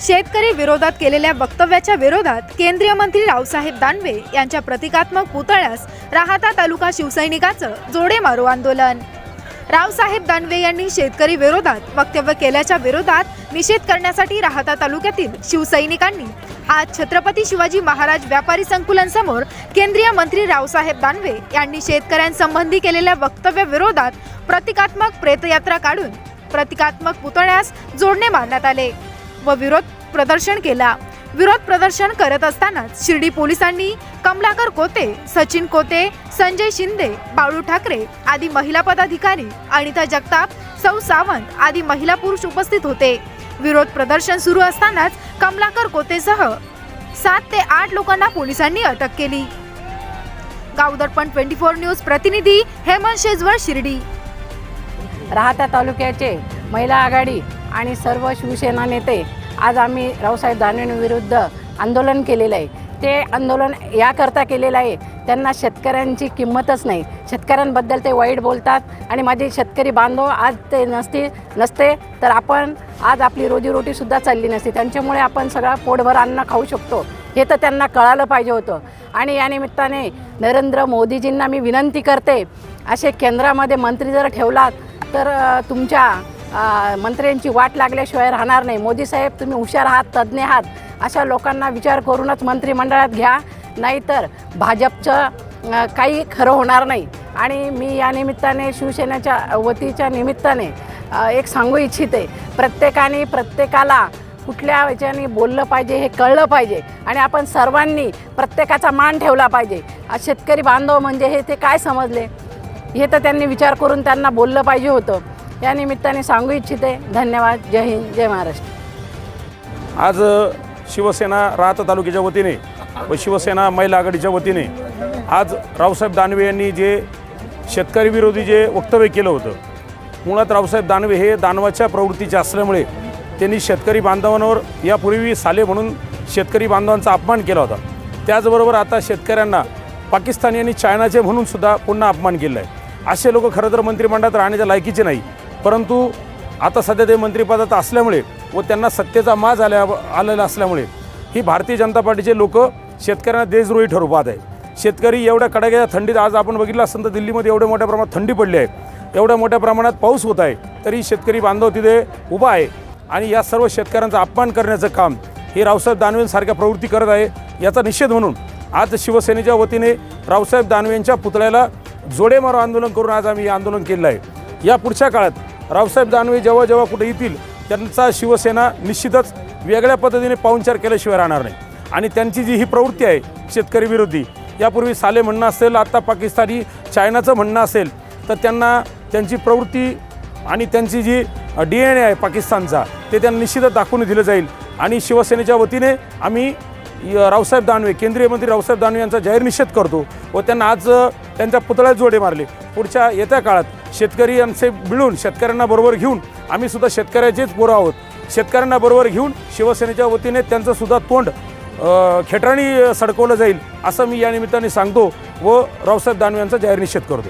शेतकरी विरोधात केलेल्या वक्तव्याच्या विरोधात केंद्रीय मंत्री रावसाहेब दानवे यांच्या प्रतिकात्मक पुतळ्यास राहाता तालुका शिवसैनिकाचं जोडे मारो आंदोलन. रावसाहेब दानवे यांनी शेतकरी विरोधात वक्तव्य केल्याच्या विरोधात निषेध करण्यासाठी राहाता तालुक्यातील शिवसैनिकांनी आज छत्रपती शिवाजी महाराज व्यापारी संकुलनसमोर केंद्रीय मंत्री रावसाहेब दानवे यांनी शेतकऱ्यांसंबंधी केलेल्या वक्तव्याविरोधात प्रतिकात्मक प्रेतयात्रा काढून प्रतिकात्मक पुतळ्यास जोडणे मारण्यात आले. व विरोध प्रदर्शन केला. विरोध प्रदर्शन करत असतानाच शिर्डी पोलिसांनी कमलाकर कोते सचिन कोते संजय शिंदे बाळू ठाकरे आदी महिला पदाधिकारी अनिता जगताप सौ सावंत आदी महिला पुरुष उपस्थित होते. विरोध प्रदर्शन सुरू असतानाच कमलाकर कोतेसह सात ते आठ लोकांना पोलिसांनी अटक केली. गावदर्पण ट्वेंटी फोर न्यूज प्रतिनिधी हेमंत शेजवळ शिर्डी. राहता तालुक्याचे महिला आघाडी आणि सर्व शिवसेना नेते आज आम्ही रावसाहेब दानवेंविरुद्ध आंदोलन केलेलं आहे. ते आंदोलन याकरता केलेलं आहे. त्यांना शेतकऱ्यांची किंमतच नाही. शेतकऱ्यांबद्दल ते वाईट बोलतात आणि माझे शेतकरी बांधव आज ते नसते नसते तर आपण आज आपली रोजीरोटीसुद्धा चालली नसते. त्यांच्यामुळे आपण सगळा पोटभर अन्न खाऊ शकतो. हे तर त्यांना कळालं पाहिजे होतं. आणि या निमित्ताने नरेंद्र मोदीजींना मी विनंती करते असे केंद्रामध्ये मंत्री जर ठेवलात तर तुमच्या मंत्र्यांची वाट लागल्याशिवाय राहणार नाही. मोदी साहेब तुम्ही हुशार आहात तज्ज्ञ आहात. अशा लोकांना विचार करूनच मंत्रिमंडळात घ्या. नाहीतर भाजपचं काही खरं होणार नाही. आणि मी या निमित्ताने शिवसेनेच्या वतीच्या निमित्ताने एक सांगू इच्छिते. प्रत्येकाने प्रत्येकाला कुठल्या ह्याच्याने बोललं पाहिजे हे कळलं पाहिजे. आणि आपण सर्वांनी प्रत्येकाचा मान ठेवला पाहिजे. शेतकरी बांधव म्हणजे हे ते काय समजले? हे तर त्यांनी विचार करून त्यांना बोललं पाहिजे होतं. या निमित्ताने सांगू इच्छिते धन्यवाद जय हिंद जय महाराष्ट्र. आज शिवसेना राहत तालुक्याच्या वतीने व शिवसेना महिला आघाडीच्या वतीने आज रावसाहेब दानवे यांनी जे शेतकरी विरोधी जे वक्तव्य केलं होतं मुळात रावसाहेब दानवे हे दानवाच्या प्रवृत्तीचे असल्यामुळे त्यांनी शेतकरी बांधवांवर यापूर्वी साले म्हणून शेतकरी बांधवांचा अपमान केला होता. त्याचबरोबर आता शेतकऱ्यांना पाकिस्तानी आणि चायनाचे म्हणून सुद्धा पुन्हा अपमान केला आहे असे लोक खरं तर मंत्रिमंडळात राहण्याच्या लायकीचे नाही. परंतु आता सध्या ते मंत्रिपदात असल्यामुळे व त्यांना सत्तेचा माज आल्या आलेला असल्यामुळे ही भारतीय जनता पार्टीचे लोक शेतकऱ्यांना देशद्रोही ठरू पाहत आहे. शेतकरी एवढ्या कडाक्याच्या थंडीत आज आपण बघितलं असतं तर दिल्लीमध्ये एवढ्या मोठ्या प्रमाणात थंडी पडली आहे. एवढ्या मोठ्या प्रमाणात पाऊस होत आहे. तरी शेतकरी बांधव तिथे उभा आहे आणि या सर्व शेतकऱ्यांचा अपमान करण्याचं काम हे रावसाहेब दानवेंसारख्या प्रवृत्ती करत आहे याचा निषेध म्हणून आज शिवसेनेच्या वतीने रावसाहेब दानवेंच्या पुतळ्याला जोडे मारो आंदोलन करून आज आम्ही हे आंदोलन केलं आहे. या पुढच्या काळात रावसाहेब दानवे जेव्हा जेव्हा कुठे येतील त्यांचा शिवसेना निश्चितच वेगळ्या पद्धतीने पाहुणचार केल्याशिवाय राहणार नाही. आणि त्यांची जी ही प्रवृत्ती आहे शेतकरी विरोधी यापूर्वी साले म्हणणं असेल आत्ता पाकिस्तानी चायनाचं म्हणणं असेल तर त्यांना त्यांची प्रवृत्ती आणि त्यांची जी डी एन ए आहे पाकिस्तानचा ते त्यांना निश्चितच दाखवून दिलं जाईल. आणि शिवसेनेच्या वतीने आम्ही रावसाहेब दानवे केंद्रीय मंत्री रावसाहेब दानवे यांचा जाहीर निषेध करतो व त्यांना आज त्यांच्या पुतळ्यात जोडे मारले. पुढच्या येत्या काळात शेतकरी यांचे मिळून शेतकऱ्यांना बरोबर घेऊन आम्ही सुद्धा शेतकऱ्याचेच पोरं आहोत. शेतकऱ्यांना बरोबर घेऊन शिवसेनेच्या वतीने त्यांचं सुद्धा तोंड अ, सडकवलं जाईल असं मी या निमित्ताने सांगतो व रावसाहेब दानवे यांचा जाहीर निषेध करतो.